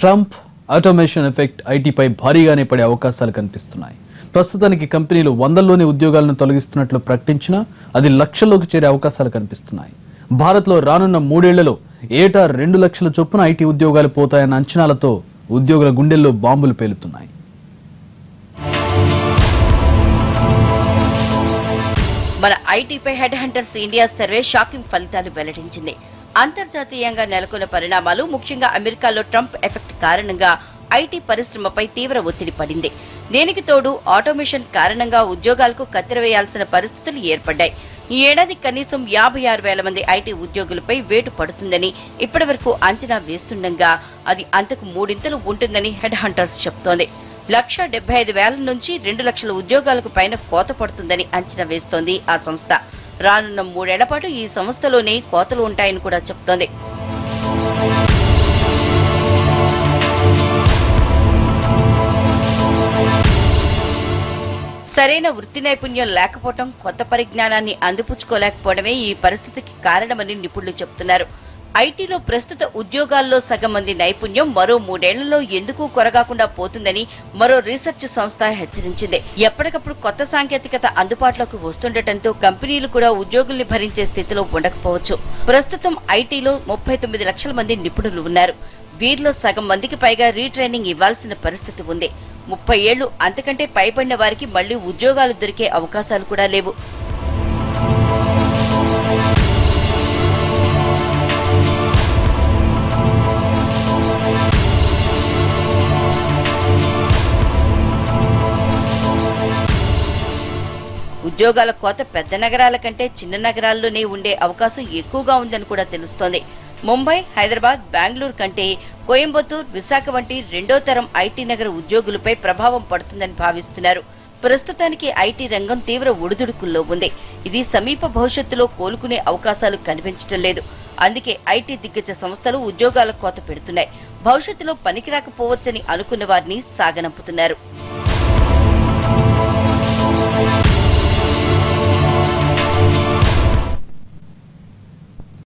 Trump automation effect ఐటీపై భారీగానే పడే అవకాశాలు కనిపిస్తున్నాయి. ప్రస్తుతానికి కంపెనీలు వందల్లోని ఉద్యోగాలను తొలగిస్తున్నట్లు ప్రకటించినా అది లక్షల్లోకి చేరే అవకాశాలు కనిపిస్తున్నాయి. భారత్లో రానున్న మూడేళ్ళలో ఏటా రెండు లక్షల చొప్పున ఐటీ ఉద్యోగాలు పోతాయన్న అంచనాలతో ఉద్యోగుల గుండెల్లో బాంబులు పేలుతున్నాయి. మన ఐటీపై head hunters India survey shocking ఫలితాలు వెల్లడించింది. అంతర్జాతీయంగా నెలకొన్న పరిణామాలు ముఖ్యంగా అమెరికాలో ట్రంప్ ఎఫెక్ట్ కారణంగా ఐటీ పరిశ్రమపై తీవ్ర ఒత్తిడి పడింది. దీనికి తోడు ఆటోమేషన్ కారణంగా ఉద్యోగాలకు కత్తిరవేయాల్సిన పరిస్థితులు ఏర్పడ్డాయి. ఈ ఏడాది కనీసం యాభై ఆరు వేల మంది ఐటీ ఉద్యోగులపై వేటు పడుతుందని ఇప్పటివరకు అంచనా వేస్తుండగా అది అంతకు మూడింతలు ఉంటుందని హెడ్ హంటర్స్ చెబుతోంది లక్ష డెబ్బై ఐదు వేల నుంచి రెండు లక్షల ఉద్యోగాలకు పైన కోత పడుతుందని అంచనా వేస్తోంది ఆ సంస్థ. రానున్న మూడేళ్ళ పాటు ఈ సంస్థలోనే కోతలు ఉంటాయని కూడా చెప్తోంది. సరైన వృత్తి నైపుణ్యం లేకపోవడం కొత్త పరిజ్ఞానాన్ని అందిపుచ్చుకోలేకపోవడమే ఈ పరిస్థితికి కారణమని నిపుణులు చెబుతున్నారు ఐటీలో ప్రస్తుత ఉద్యోగాల్లో సగం మంది నైపుణ్యం మరో మూడేళ్ళలో ఎందుకు కొరగాకుండా పోతుందని మరో రీసెర్చ్ సంస్థ హెచ్చరించింది. ఎప్పటికప్పుడు కొత్త సాంకేతికత అందుబాటులోకి వస్తుండటంతో కంపెనీలు కూడా ఉద్యోగుల్ని భరించే స్థితిలో ఉండకపోవచ్చు. ప్రస్తుతం ఐటీలో ముప్పై తొమ్మిది లక్షల మంది నిపుణులు ఉన్నారు. వీరిలో సగం మందికి పైగా రీట్రైనింగ్ ఇవ్వాల్సిన పరిస్థితి ఉంది. ముప్పై ఏళ్ళు అంతకంటే పైబడిన వారికి మళ్ళీ ఉద్యోగాలు దొరికే అవకాశాలు కూడా లేవు. ఉద్యోగాల కోత పెద్ద నగరాల కంటే చిన్న నగరాల్లోనే ఉండే అవకాశం ఎక్కువగా ఉందని కూడా తెలుస్తోంది. ముంబై హైదరాబాద్ బెంగళూరు కంటే కోయంబత్తూర్ విశాఖ వంటి రెండో తరం ఐటీ నగర ఉద్యోగులపై ప్రభావం పడుతుందని భావిస్తున్నారు. ప్రస్తుతానికి ఐటీ రంగం తీవ్ర ఒడిదుడుకుల్లో ఉంది. ఇది సమీప భవిష్యత్తులో కోలుకునే అవకాశాలు కనిపించడం లేదు. అందుకే ఐటీ దిగ్గజ సంస్థలు ఉద్యోగాల కోత పెడుతున్నాయి. భవిష్యత్తులో పనికిరాకపోవచ్చని అనుకున్న వారిని సాగనంపుతున్నారు.